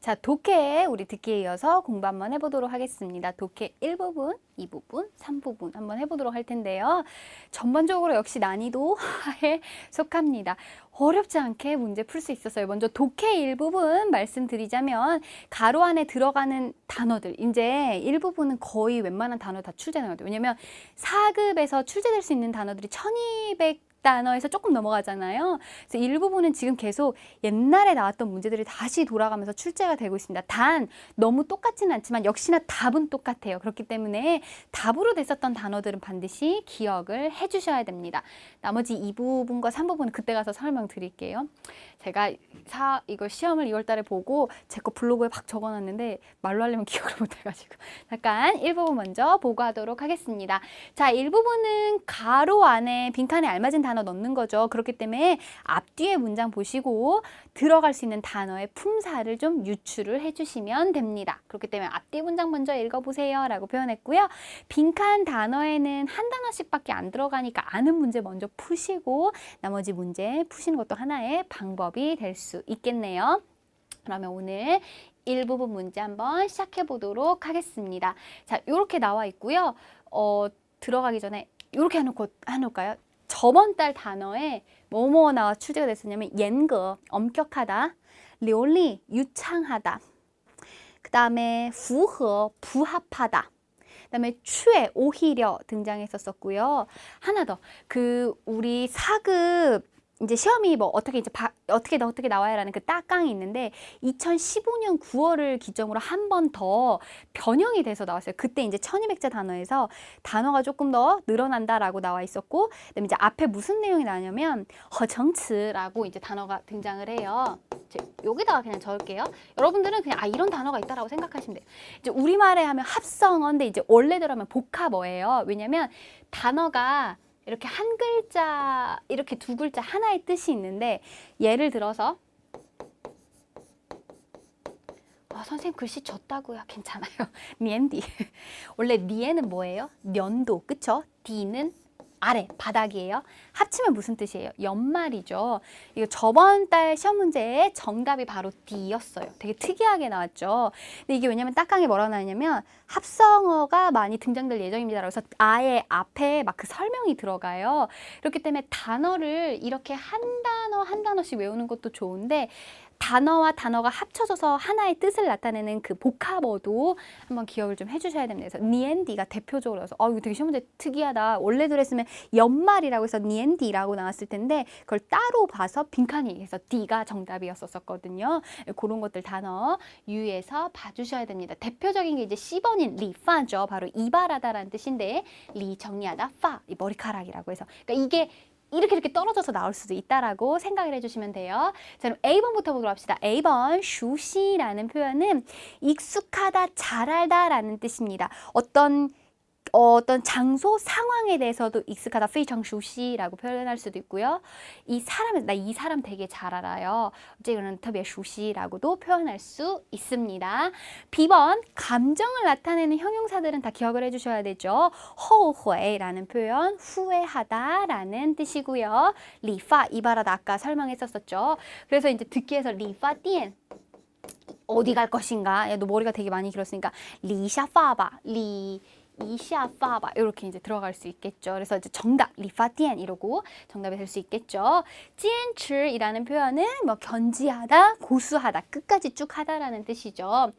자, 독해 우리 듣기에 이어서 공부 한번 해보도록 하겠습니다. 독해 1부분, 2부분, 3부분 한번 해보도록 할 텐데요. 전반적으로 역시 난이도 하에 속합니다. 어렵지 않게 문제 풀 수 있었어요. 먼저 독해 일부분 말씀드리자면 가로 안에 들어가는 단어들 이제 일부분은 거의 웬만한 단어 다 같아요. 왜냐면 4급에서 출제될 수 있는 단어들이 1200 단어에서 조금 넘어가잖아요. 그래서 일부분은 지금 계속 옛날에 나왔던 문제들이 다시 돌아가면서 출제가 되고 있습니다. 단 너무 똑같지는 않지만 역시나 답은 똑같아요. 그렇기 때문에 답으로 됐었던 단어들은 반드시 기억을 해주셔야 됩니다. 나머지 2부분과 3부분은 그때 가서 설명드릴게요. 제가 사 이거 시험을 2월 달에 보고 제 거 블로그에 막 적어놨는데 말로 하려면 기억을 못해가지고 잠깐 1부분 먼저 보고하도록 하겠습니다. 자, 1부분은 가로 안에 빈칸에 알맞은 단어 넣는 거죠. 그렇기 때문에 앞뒤의 문장 보시고 들어갈 수 있는 단어의 품사를 좀 유추를 해주시면 됩니다. 그렇기 때문에 앞뒤 문장 먼저 읽어보세요 라고 표현했고요. 빈칸 단어에는 한 단어씩밖에 안 들어가니까 아는 문제 먼저 푸시고 나머지 문제 푸시는 것도 하나의 방법 이 될 수 있겠네요. 그러면 오늘 일부분 문제 한번 시작해 보도록 하겠습니다. 자, 이렇게 나와 있고요. 어, 들어가기 전에 이렇게 해놓고 해놓을까요? 저번 달 단어에 뭐뭐 나와 출제가 됐었냐면 연거 엄격하다, 료리 유창하다, 그 다음에 부허 부합하다. 그다음에 추에 오히려 등장했었었고요. 하나 더 그 우리 사급 이제 시험이 뭐 어떻게 이제 바, 어떻게 어떻게 나와야라는 그 딱강이 있는데 2015년 9월을 기점으로 한 번 더 변형이 돼서 나왔어요. 그때 이제 1200자 단어에서 단어가 조금 더 늘어난다라고 나와 있었고 그다음에 이제 앞에 무슨 내용이 나냐면 허정츠라고 이제 단어가 등장을 해요. 여기다가 그냥 적을게요. 여러분들은 그냥 아 이런 단어가 있다라고 생각하시면 돼요. 이제 우리말에 하면 합성어인데 이제 원래대로 하면 복합어예요. 왜냐면 단어가 이렇게 한 글자, 이렇게 두 글자 하나의 뜻이 있는데 예를 들어서 아, 선생님 글씨 졌다고요. 괜찮아요. 니엔디. 원래 니에는 뭐예요? 년도, 그쵸? 디는 아래, 바닥이에요. 합치면 무슨 뜻이에요? 연말이죠. 이거 저번 달 시험 문제의 정답이 바로 D였어요. 되게 특이하게 나왔죠. 근데 이게 왜냐면 딱강에 뭐라고 나왔냐면 합성어가 많이 등장될 예정입니다. 그래서 아예 앞에 막 그 설명이 들어가요. 그렇기 때문에 단어를 이렇게 한 단어 한 단어씩 외우는 것도 좋은데 단어와 단어가 합쳐져서 하나의 뜻을 나타내는 그 복합어도 한번 기억을 좀 해주셔야 됩니다. 그래서 니엔디가 대표적으로 해서 어 이거 되게 시험 문제 특이하다. 원래대로 했으면 연말이라고 해서 니엔디라고 나왔을 텐데 그걸 따로 봐서 빈칸이 해서 D가 정답이었었거든요. 그런 것들 단어 유의해서 봐주셔야 됩니다. 대표적인 게 이제 10번인 리파죠. 바로 이발하다라는 뜻인데 리 정리하다 파 이 머리카락이라고 해서 그러니까 이게 이렇게 이렇게 떨어져서 나올 수도 있다라고 생각을 해주시면 돼요. 자, 그럼 A번부터 보도록 합시다. A번 슈시라는 표현은 익숙하다, 잘 알다라는 뜻입니다. 어떤 어, 어떤 장소, 상황에 대해서도 익숙하다, 非常熟悉라고 표현할 수도 있고요. 이 사람, 나 이 사람 되게 잘 알아요. 이거는 特别熟悉라고도 표현할 수 있습니다. B번, 감정을 나타내는 형용사들은 다 기억을 해주셔야 되죠. 后悔라는 표현, 후회하다라는 뜻이고요. 리파, 이발하다 아까 설명했었었죠. 그래서 이제 듣기에서 리파 띠엔 어디 갈 것인가? 야, 너 머리가 되게 많이 길었으니까 리샤파바, 리 이샤파바 이렇게 이제 들어갈 수 있겠죠. 그래서 이제 정답 리파티엔 이러고 정답이 될 수 있겠죠. 찌엔츠이라는 표현은 뭐 견지하다, 고수하다, 끝까지 쭉 하다라는 뜻이죠.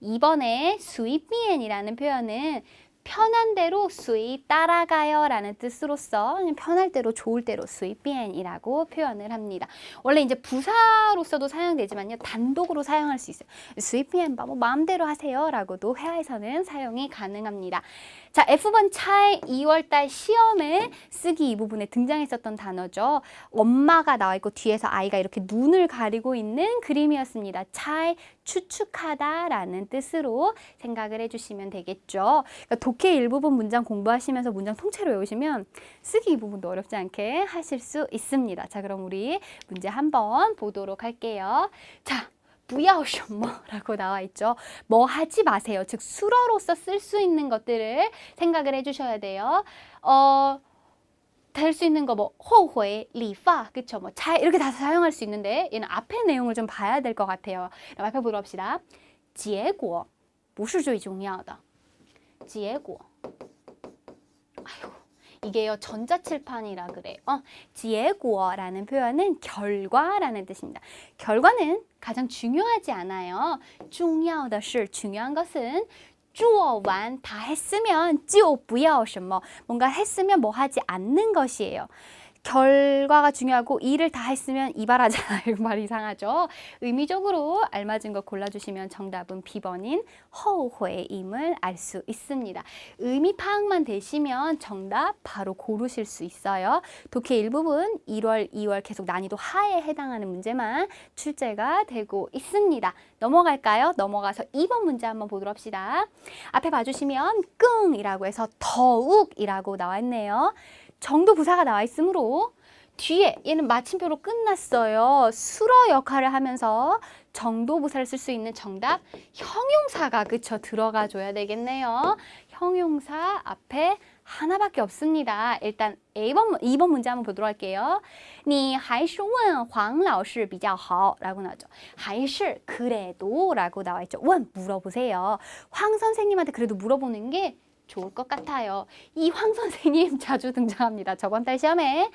이번에 수이비엔이라는 표현은 편한 대로 수이 따라가요 라는 뜻으로서 그냥 편할 대로 좋을 대로 수이비엔이라고 표현을 합니다. 원래 이제 부사로서도 사용되지만요. 단독으로 사용할 수 있어요. 수이비엔 뭐 마음대로 하세요 라고도 회화에서는 사용이 가능합니다. 자, F번 차의 2월달 시험에 쓰기 이 부분에 등장했었던 단어죠. 엄마가 나와 있고 뒤에서 아이가 이렇게 눈을 가리고 있는 그림이었습니다. 차의 추측하다라는 뜻으로 생각을 해주시면 되겠죠. 그러니까 독해 일부분 문장 공부하시면서 문장 통째로 외우시면 쓰기 이 부분도 어렵지 않게 하실 수 있습니다. 자, 그럼 우리 문제 한번 보도록 할게요. 자, 부야오셔머라고 나와 있죠. 뭐 하지 마세요. 즉 수로로서 쓸 수 있는 것들을 생각을 해주셔야 돼요. 어. 될 수 있는 거 뭐 호회, 리파, 그쵸? 뭐 잘 이렇게 다 사용할 수 있는데 얘는 앞에 내용을 좀 봐야 될 것 같아요. 그럼 앞에 보도록 합시다. 结果不是最重要的.结果. 아이고. 이게요 전자칠판이라 그래요. 어, 结果라는 표현은 결과라는 뜻입니다. 결과는 가장 중요하지 않아요. 重要的是 중요한 것은 주어 완 다 했으면 지오 부여 什么 뭔가 했으면 뭐 하지 않는 것이에요. 결과가 중요하고 일을 다 했으면 이발하잖아요. 말 이상하죠? 의미적으로 알맞은 거 골라주시면 정답은 B번인 허회임을 알 수 있습니다. 의미 파악만 되시면 정답 바로 고르실 수 있어요. 독해 일부분 1월, 2월 계속 난이도 하에 해당하는 문제만 출제가 되고 있습니다. 넘어갈까요? 넘어가서 2번 문제 한번 보도록 합시다. 앞에 봐주시면 끙이라고 해서 더욱이라고 나와 있네요. 정도 부사가 나와 있으므로 뒤에 얘는 마침표로 끝났어요. 수러 역할을 하면서 정도 부사를 쓸 수 있는 정답 형용사가 그쵸 들어가 줘야 되겠네요. 형용사 앞에 하나밖에 없습니다. 일단 A번, 2번 문제 한번 보도록 할게요. 你还是问黄老师比较好 라고 나왔죠. 还是 그래도 라고 나와 있죠. 问 물어보세요. 황 선생님한테 그래도 물어보는 게 좋을 것 같아요. 이 황 선생님 자주 등장합니다. 저번 달 시험에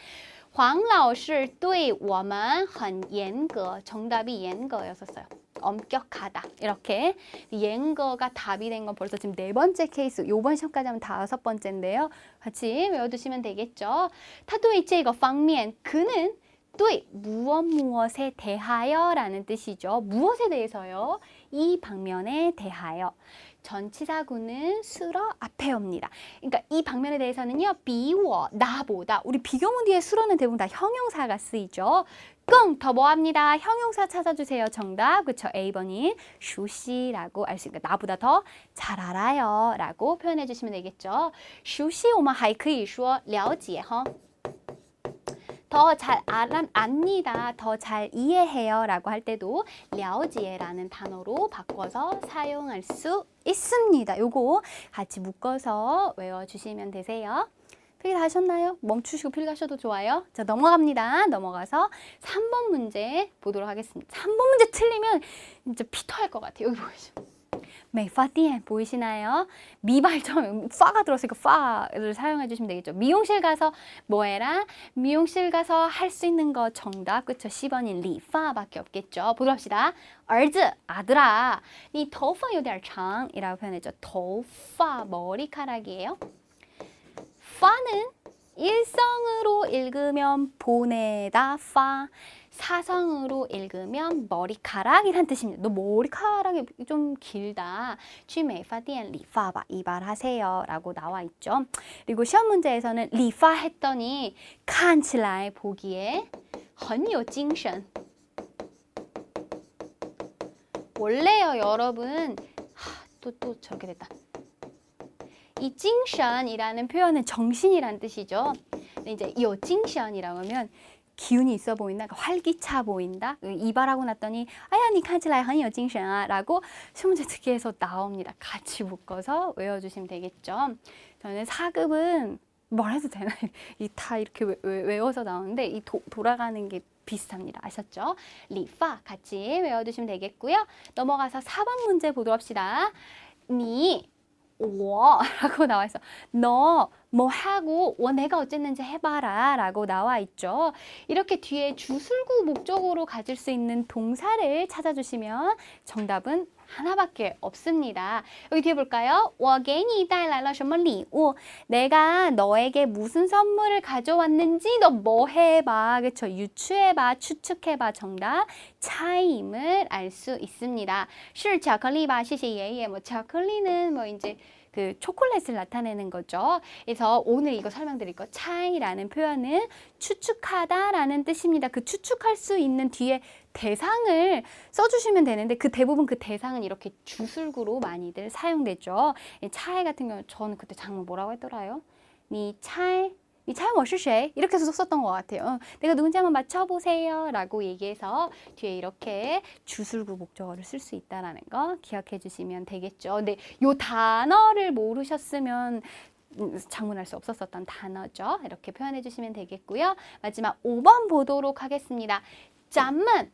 黄老师对我们很严格. 정답이 严格였었어요. 엄격하다. 이렇게 严格가 답이 된 건 벌써 지금 네 번째 케이스. 요번 시험까지 하면 다섯 번째인데요. 같이 외워두시면 되겠죠. 타도의 이거 방면 그는 对 무엇 무엇에 대하여라는 뜻이죠. 무엇에 대해서요? 이 방면에 대하여. 전치사구는 수러 앞에 옵니다. 그러니까 이 방면에 대해서는요. 비워 나보다 우리 비교문 뒤에 수러는 대부분 다 형용사가 쓰이죠. 끙더 뭐합니다. 형용사 찾아주세요. 정답 그쵸 A번인 슈시라고 알 수 있으니까 나보다 더 잘 알아요 라고 표현해 주시면 되겠죠. 슈시 오마 하이 可以说了解 허. 더 잘 압니다. 더 잘 이해해요. 라고 할 때도 了解라는 단어로 바꿔서 사용할 수 있습니다. 요거 같이 묶어서 외워주시면 되세요. 필기 다 하셨나요? 멈추시고 필기하셔도 좋아요. 자, 넘어갑니다. 넘어가서 3번 문제 보도록 하겠습니다. 3번 문제 틀리면 진짜 피터할 것 같아요. 여기 보이시죠? 메이파띠엔 보이시나요? 미발점 파가 들었으니까 파를 사용해 주시면 되겠죠. 미용실 가서 뭐 해라? 미용실 가서 할 수 있는 거 정답 그쵸? 10번인 리파밖에 없겠죠. 보도록 합시다. 儿子 아들아 니 头发有点长 이라고 표현했죠. 头发 머리카락이에요. 파는 일성으로 읽으면 보내다 파 사성으로 읽으면 머리카락이란 뜻입니다. 너 머리카락이 좀 길다. 去美发店理发吧. 이발하세요. 라고 나와 있죠. 그리고 시험 문제에서는 理发 했더니 看起来 보기에 很有精神. 원래요, 여러분. 또, 또 저렇게 됐다. 이 찡션이라는 표현은 정신이란 뜻이죠. 근데 이제 요 찡션이라고 하면 기운이 있어 보인다, 그러니까 활기차 보인다. 이발하고 났더니 아야 니 칸치라이 한이요 찡션아 라고 시문제 특기에서 나옵니다. 같이 묶어서 외워주시면 되겠죠. 저는 4급은 말해도 되나요? 이다 이렇게 외, 외워서 나오는데 이 도, 돌아가는 게 비슷합니다. 아셨죠? 리파 같이 외워두시면 되겠고요. 넘어가서 4번 문제 보도록 합시다. 니 我라고 나와 있어. 너 뭐 하고 워 내가 어쨌는지 해봐라 라고 나와 있죠. 이렇게 뒤에 주술구 목적으로 가질 수 있는 동사를 찾아주시면 정답은 하나밖에 없습니다. 여기 뒤에 볼까요? 我给你带来了什么礼物? 내가 너에게 무슨 선물을 가져왔는지 너 뭐 해봐. 그쵸? 유추해봐, 추측해봐. 정답 차임을 알 수 있습니다. 是巧克力吧?谢谢爷爷. 뭐巧克力는 뭐 이제 그 초콜릿을 나타내는 거죠. 그래서 오늘 이거 설명드릴 거 차이라는 표현은 추측하다라는 뜻입니다. 그 추측할 수 있는 뒤에 대상을 써주시면 되는데 그 대부분 그 대상은 이렇게 주술구로 많이들 사용되죠. 차이 같은 경우 저는 그때 장문 뭐라고 했더라요? 니 차이 이 뭐시谁 이렇게 해서 썼던 것 같아요. 어, 내가 누군지 한번 맞춰보세요 라고 얘기해서 뒤에 이렇게 주술구 목적어를 쓸 수 있다는 거 기억해 주시면 되겠죠. 근데 요 단어를 모르셨으면 음, 장문할 수 없었었던 단어죠. 이렇게 표현해 주시면 되겠고요. 마지막 5번 보도록 하겠습니다. 짬은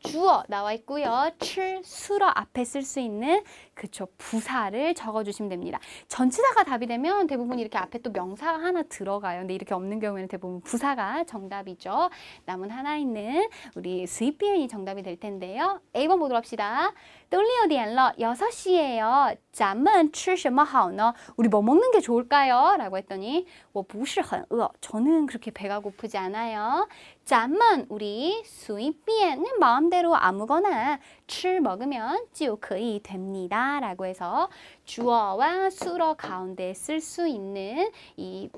주어 나와 있고요. 칠, 수러 앞에 쓸 수 있는 그쵸 부사를 적어주시면 됩니다. 전치사가 답이 되면 대부분 이렇게 앞에 또 명사가 하나 들어가요. 근데 이렇게 없는 경우에는 대부분 부사가 정답이죠. 남은 하나 있는 우리 수입비엔이 정답이 될 텐데요. A번 보도록 합시다. 都六点了, 6시예요. 咱们吃什么好呢? 우리 뭐 먹는 게 좋을까요? 라고 했더니 我不是很饿. 저는 그렇게 배가 고프지 않아요. 咱们 우리 수입비엔 마음대로 아무거나 출 먹으면 찌오크이 됩니다. 라고 해서 주어와 수러 가운데 쓸 수 있는 이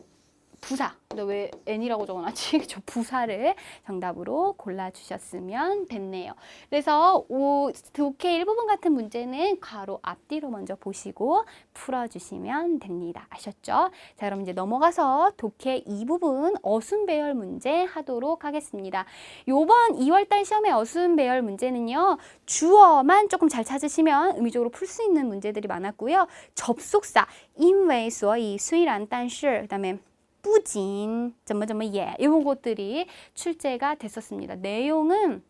부사. 근데 왜 n이라고 적어놨지? 저 부사를 정답으로 골라주셨으면 됐네요. 그래서 오, 독해 일부분 같은 문제는 괄호 앞뒤로 먼저 보시고 풀어주시면 됩니다. 아셨죠? 자, 그럼 이제 넘어가서 독해 이부분 어순배열 문제 하도록 하겠습니다. 요번 2월달 시험의 어순배열 문제는요. 주어만 조금 잘 찾으시면 의미적으로 풀 수 있는 문제들이 많았고요. 접속사, 인웨이, 수어, 이, 수이란 단슈, 그 다음에 不仅 怎么怎么也 이런 것들이 출제가 됐었습니다. 내용은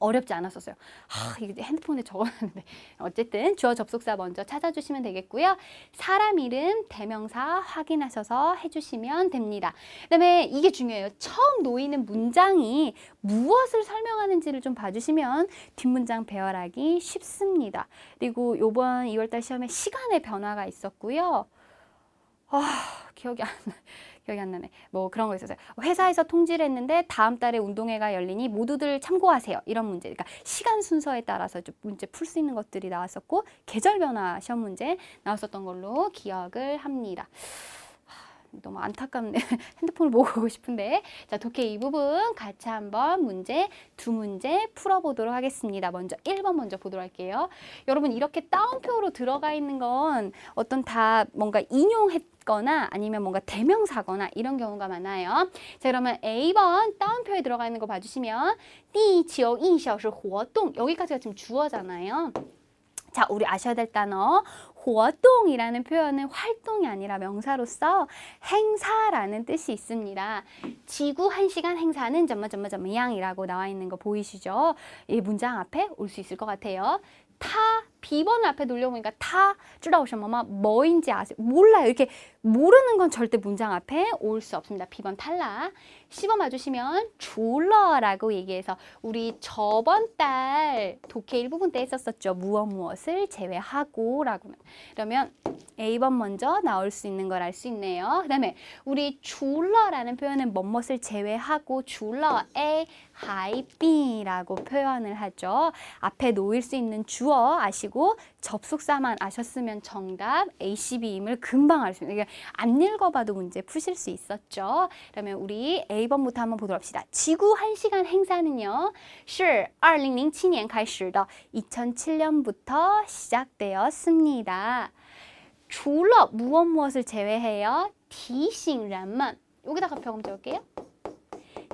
어렵지 않았었어요. 아, 이게 핸드폰에 적어놨는데 어쨌든 주어 접속사 먼저 찾아주시면 되겠고요. 사람 이름 대명사 확인하셔서 해주시면 됩니다. 그다음에 이게 중요해요. 처음 놓이는 문장이 무엇을 설명하는지를 좀 봐주시면 뒷문장 배열하기 쉽습니다. 그리고 이번 2월달 시험에 시간의 변화가 있었고요. 아, 기억이 안 나. 기억이 안 나네. 뭐 그런 거 있었어요. 회사에서 통지를 했는데 다음 달에 운동회가 열리니 모두들 참고하세요. 이런 문제. 그러니까 시간 순서에 따라서 좀 문제 풀 수 있는 것들이 나왔었고 계절 변화 시험 문제 나왔었던 걸로 기억을 합니다. 너무 안타깝네. 핸드폰을 보고 오고 싶은데. 자, 독해 이 부분 같이 한번 문제 두 문제 풀어보도록 하겠습니다. 먼저 1번 먼저 보도록 할게요. 여러분 이렇게 따옴표로 들어가 있는 건 어떤 다 뭔가 인용했거나 아니면 뭔가 대명사거나 이런 경우가 많아요. 자, 그러면 A번 따옴표에 들어가 있는 거 봐주시면 第九印象是活动 여기까지가 지금 주어잖아요. 자, 우리 아셔야 될 단어 活动이라는 표현은 활동이 아니라 명사로서 행사라는 뜻이 있습니다. 지구 1시간 행사는 점마점마점마양이라고 나와 있는 거 보이시죠? 이 문장 앞에 올 수 있을 것 같아요. 타 B번을 앞에 놓려보니까 타 쭈라오셔마마 뭐인지 아세요? 몰라요. 이렇게 모르는 건 절대 문장 앞에 올 수 없습니다. B번 탈락. 10번 봐주시면 졸러라고 얘기해서 우리 저번 달 독해 일부분 때 했었었죠. 무엇 무엇을 제외하고 라고는. 그러면 A번 먼저 나올 수 있는 걸 알 수 있네요. 그 다음에 우리 졸러라는 표현은 뭐뭇을 제외하고 졸러 A, 하이 B라고 표현을 하죠. 앞에 놓일 수 있는 주어 아시고 접속사만 아셨으면 정답 ACB임을 금방 알 수 있는 그러니까 안 읽어봐도 문제 푸실 수 있었죠. 그러면 우리 A번부터 한번 보도록 합시다. 지구 1시간 행사는요. 是 2007년 开始的 2007년부터 시작되었습니다. 除了 무엇 무엇을 제외해요? 提醒人们 여기다가 병음 적을게요.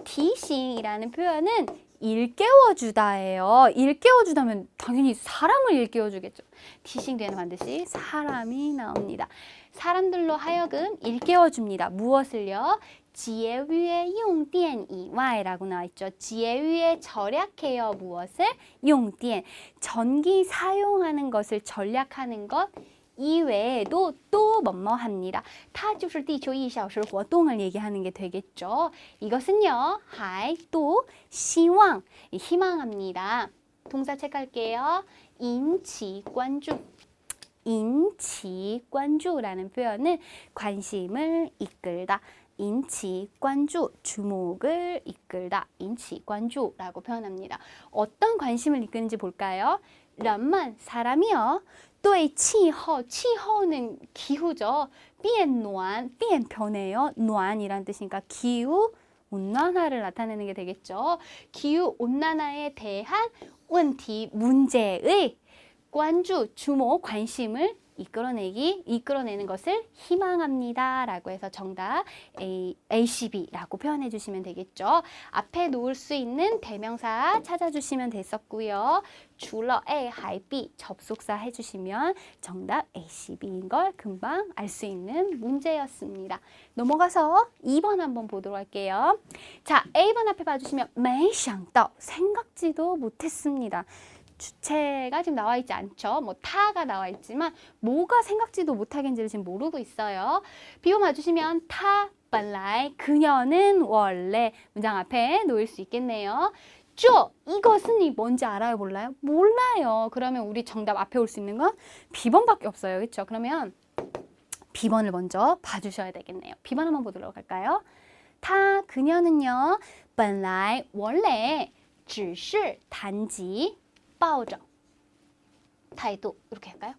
提醒이라는 표현은 일깨워 주다예요. 일깨워 주다면 당연히 사람을 일깨워 주겠죠. 티싱되는 반드시 사람이 나옵니다. 사람들로 하여금 일깨워 줍니다. 무엇을요? 지혜 위에 용띠 이와이라고 나와 있죠. 지혜 위에 절약해요. 무엇을? 용띠 전기 사용하는 것을 전략하는 것 이외에도 또 뭐뭐 합니다. 它就是地球一小时活动을 얘기하는 게 되겠죠. 이것은요. 还또希望, 희망합니다. 동사 체크할게요. 인치 관주. 인치 관주라는 표현은 관심을 이끌다. 인치 관주 주목을 이끌다. 인치 관주라고 표현합니다. 어떤 관심을 이끄는지 볼까요? 人们 사람이요. 对 气候,气候는 기후죠. 变暖, 变 변해요. 暖이란 뜻이니까 기후 온난화를 나타내는 게 되겠죠. 기후 온난화에 대한 问题 문제의 관주 주목 관심을 이끌어내기, 이끌어내는 것을 희망합니다라고 해서 정답 A, ACB라고 표현해 주시면 되겠죠. 앞에 놓을 수 있는 대명사 찾아주시면 됐었고요. 주러 A 하이비 접속사 해주시면 정답 ACB인 걸 금방 알 수 있는 문제였습니다. 넘어가서 2번 한번 보도록 할게요. 자, A번 앞에 봐주시면 메이샹떠 생각지도 못했습니다. 주체가 지금 나와 있지 않죠. 뭐 타가 나와 있지만 뭐가 생각지도 못하겠는지를 지금 모르고 있어요. 비번 봐주시면 타, 빨라이 그녀는 원래 문장 앞에 놓일 수 있겠네요. 쪼 이것은 이 뭔지 알아요 몰라요? 몰라요. 그러면 우리 정답 앞에 올 수 있는 건 B번밖에 없어요. 그렇죠? 그러면 B번을 먼저 봐주셔야 되겠네요. B번 한번 보도록 할까요? 타 그녀는요. 本来 원래 只是 단지 抱着 态度 이렇게 할까요?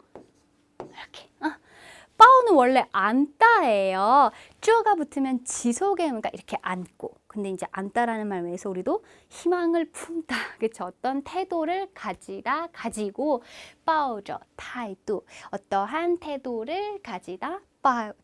이렇게. 어. 빠오는 원래 안다예요. 쭈가 붙으면 지속의 의미가 이렇게 안고. 근데 이제 안다라는 말 외에서 우리도 희망을 품다. 그렇죠? 어떤 태도를 가지다, 가지고 빠오죠. 타이도. 어떠한 태도를 가지다.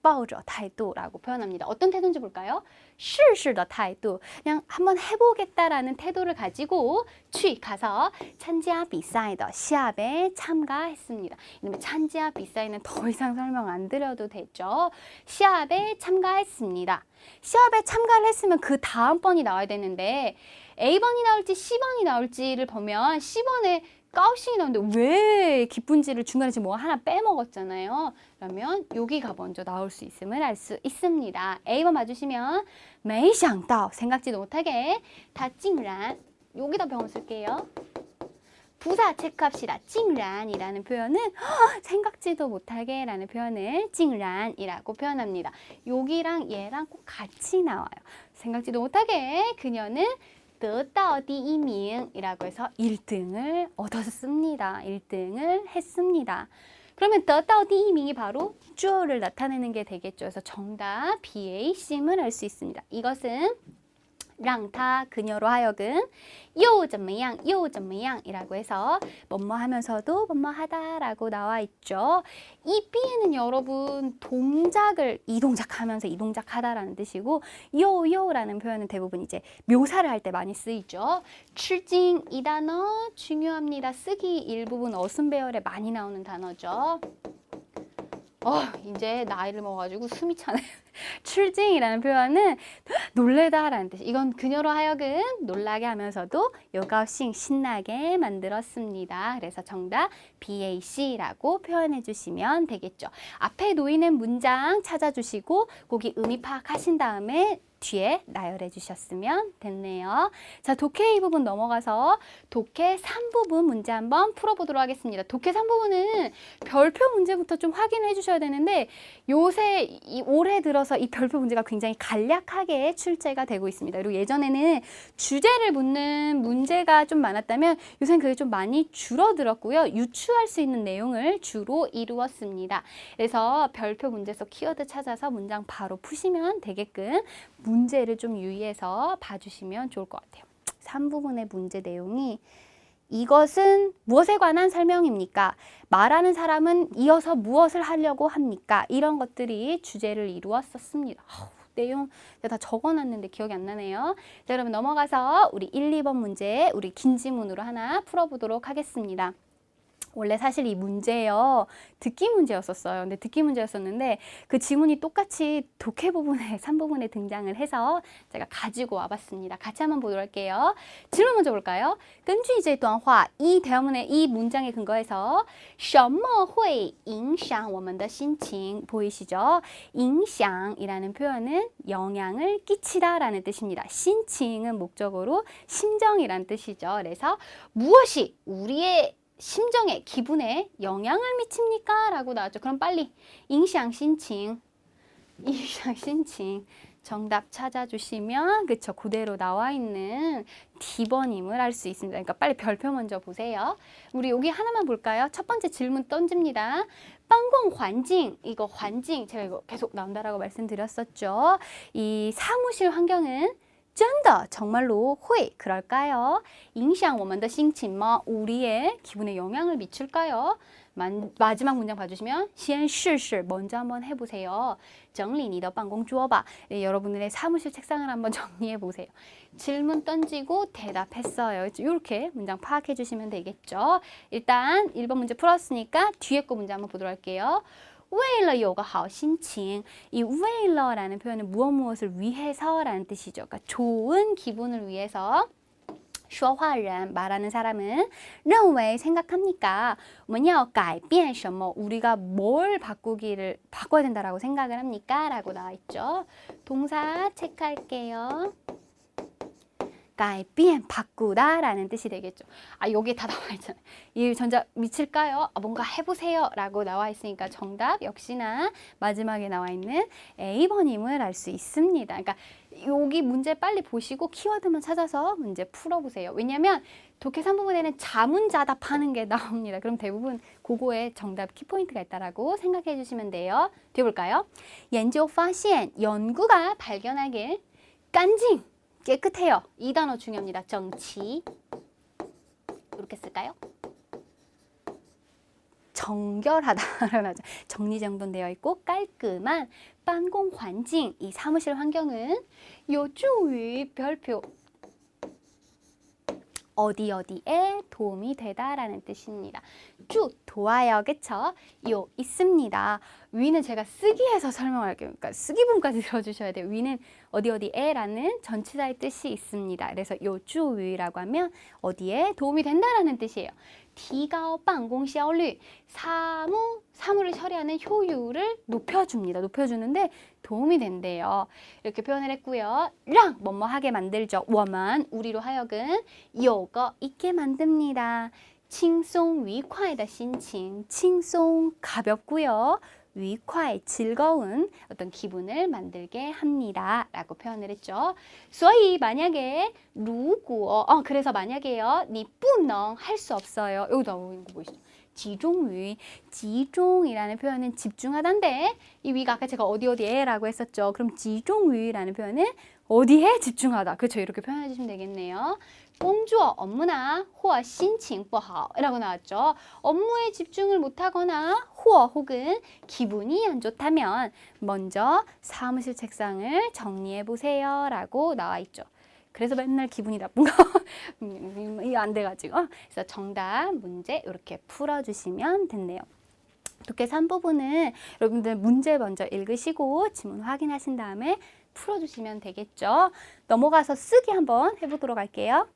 抱着 态度라고 표현합니다. 어떤 태도인지 볼까요? 试试的态度. 그냥 한번 해보겠다라는 태도를 가지고 去 가서参加比赛的 시합에 참가했습니다. 이놈의 참가 비싸이는 더 이상 설명 안 드려도 되죠. 시합에 참가했습니다. 시합에 참가를 했으면 그 다음 번이 나와야 되는데 A번이 나올지 C번이 나올지를 보면 C번에 가우싱이 나오는데 왜 기쁜지를 중간에 지금 뭐 하나 빼먹었잖아요. 그러면 여기가 먼저 나올 수 있음을 알 수 있습니다. A번 봐주시면 메이샹到 생각지도 못하게 다찡란 여기다 병을 쓸게요. 부사 체크합시다. 찡란이라는 표현은 생각지도 못하게라는 표현을 찡란이라고 표현합니다. 여기랑 얘랑 꼭 같이 나와요. 생각지도 못하게 그녀는 得到第一名이라고 해서 1등을 얻었습니다. 1등을 했습니다. 그러면 得到第一名이 바로 主를 나타내는 게 되겠죠. 그래서 정답 BAC임을 알 수 있습니다. 이것은 랑타 그녀로 하여금 요점이양 요점이양 이라고 해서 뭐뭐 하면서도 뭐뭐 하다라고 나와 있죠. 이 비에는 여러분 동작을 이 동작 하면서 이 동작 하다라는 뜻이고 요요라는 표현은 대부분 이제 묘사를 할 때 많이 쓰이죠. 출징 이 단어 중요합니다. 쓰기 일부분 어순 배열에 많이 나오는 단어죠. 어, 이제 나이를 먹어가지고 숨이 차네요. 출징이라는 표현은 놀래다라는 뜻. 이건 그녀로 하여금 놀라게 하면서도 요가싱 신나게 만들었습니다. 그래서 정답 BAC라고 표현해 주시면 되겠죠. 앞에 놓이는 문장 찾아주시고 거기 의미 파악하신 다음에 뒤에 나열해 주셨으면 됐네요. 자, 독해 이 부분 넘어가서 독해 3부분 문제 한번 풀어보도록 하겠습니다. 독해 3부분은 별표 문제부터 좀 확인해 주셔야 되는데 요새 이 올해 들어서 이 별표 문제가 굉장히 간략하게 출제가 되고 있습니다. 그리고 예전에는 주제를 묻는 문제가 좀 많았다면 요새는 그게 좀 많이 줄어들었고요. 유추할 수 있는 내용을 주로 이루었습니다. 그래서 별표 문제 속 키워드 찾아서 문장 바로 푸시면 되게끔 문 제를 좀 유의해서 봐주시면 좋을 것 같아요. 3부분의 문제 내용이 이것은 무엇에 관한 설명입니까? 말하는 사람은 이어서 무엇을 하려고 합니까? 이런 것들이 주제를 이루었었습니다. 아우, 내용 다 적어놨는데 기억이 안 나네요. 자, 그러면 넘어가서 우리 1, 2번 문제 우리 긴 지문으로 하나 풀어보도록 하겠습니다. 원래 사실 이 문제요 듣기 문제였었어요. 근데 듣기 문제였었는데 그 지문이 똑같이 독해 부분에 3부분에 등장을 해서 제가 가지고 와봤습니다. 같이 한번 보도록 할게요. 질문 먼저 볼까요? 根据这段话, 이 대화문의 이 문장에 근거해서 什么会影响我们的心情 보이시죠? 影响이라는 표현은 영향을 끼치다라는 뜻입니다. 신칭은 목적어로 심정이라는 뜻이죠. 그래서 무엇이 우리의 심정에 기분에 영향을 미칩니까? 라고 나왔죠. 그럼 빨리 잉샹 신칭 잉샹 신칭 정답 찾아주시면 그쵸 그대로 나와 있는 D번임을 알 수 있습니다. 그러니까 빨리 별표 먼저 보세요. 우리 여기 하나만 볼까요? 첫 번째 질문 던집니다. 빵공 환징 이거 환징 제가 이거 계속 나온다라고 말씀드렸었죠. 이 사무실 환경은 真的 정말로 会 그럴까요? 影响我们的心情吗? 우리의 기분에 영향을 미칠까요? 만, 마지막 문장 봐주시면 先试试 먼저 한번 해보세요. 整理你的办公桌吧. 네, 여러분들의 사무실 책상을 한번 정리해 보세요. 질문 던지고 대답했어요. 이렇게 문장 파악해 주시면 되겠죠. 일단 1번 문제 풀었으니까 뒤에 거 문제 한번 보도록 할게요. 为了有个好心情, 이 为了라는 표현은 무엇 무엇을 위해서라는 뜻이죠. 그러니까 좋은 기분을 위해서 说话人 말하는 사람은 认为 생각합니까? 我们要改变什么? 우리가 뭘 바꾸기를 바꿔야 된다라고 생각을 합니까? 라고 나와 있죠. 동사 체크할게요. 가이비엔 바꾸다라는 뜻이 되겠죠. 아 여기에 다 나와 있잖아요. 이 전자 미칠까요? 아, 뭔가 해보세요라고 나와 있으니까 정답 역시나 마지막에 나와 있는 A 번임을 알 수 있습니다. 그러니까 여기 문제 빨리 보시고 키워드만 찾아서 문제 풀어보세요. 왜냐하면 독해 3부분에는 자문자답 하는 게 나옵니다. 그럼 대부분 그거에 정답 키포인트가 있다라고 생각해 주시면 돼요. 뒤 볼까요? 연조 파시엔 연구가 발견하길 깐징 깨끗해요. 이 단어 중요합니다. 정치. 이렇게 쓸까요? 정결하다라고 하죠. 정리정돈되어 있고 깔끔한办公 환경, 이 사무실 환경은 요주의 별표 어디 어디에 도움이 되다라는 뜻입니다. 쭉 도와요, 그쵸? 요 있습니다. 위는 제가 쓰기해서 설명할게요. 그러니까 쓰기분까지 들어주셔야 돼요. 위는 어디 어디에라는 전치사의 뜻이 있습니다. 그래서 요주 위라고 하면 어디에 도움이 된다라는 뜻이에요. 디가오 방공效率 사무 사무를 처리하는 효율을 높여줍니다. 높여주는데 도움이 된대요. 이렇게 표현을 했고요. 랑 뭐뭐 하게 만들죠. 워만 우리로 하여금 요거 있게 만듭니다. 轻松愉快的心情, 轻松 가볍고요. 愉快 즐거운 어떤 기분을 만들게 합니다. 라고 표현을 했죠. 所以 만약에 如果 어, 그래서 만약에요. 你不能 할 수 없어요. 여기 나오고 있는 거 보이시죠? 지종위, 지종이라는 표현은 집중하다인데 이 위가 아까 제가 어디 어디에라고 했었죠. 그럼 지종위라는 표현은 어디에 집중하다. 그렇죠. 이렇게 표현해 주시면 되겠네요. 공주어 업무나 호어 신칭不好이라고 나왔죠. 업무에 집중을 못하거나 호어 혹은 기분이 안 좋다면 먼저 사무실 책상을 정리해 보세요 라고 나와 있죠. 그래서 맨날 기분이 나쁜 거 음, 음, 음, 이거 안 돼가지고 그래서 정답 문제 이렇게 풀어주시면 됐네요. 독해 3부분은 여러분들 문제 먼저 읽으시고 지문 확인하신 다음에 풀어주시면 되겠죠. 넘어가서 쓰기 한번 해보도록 할게요.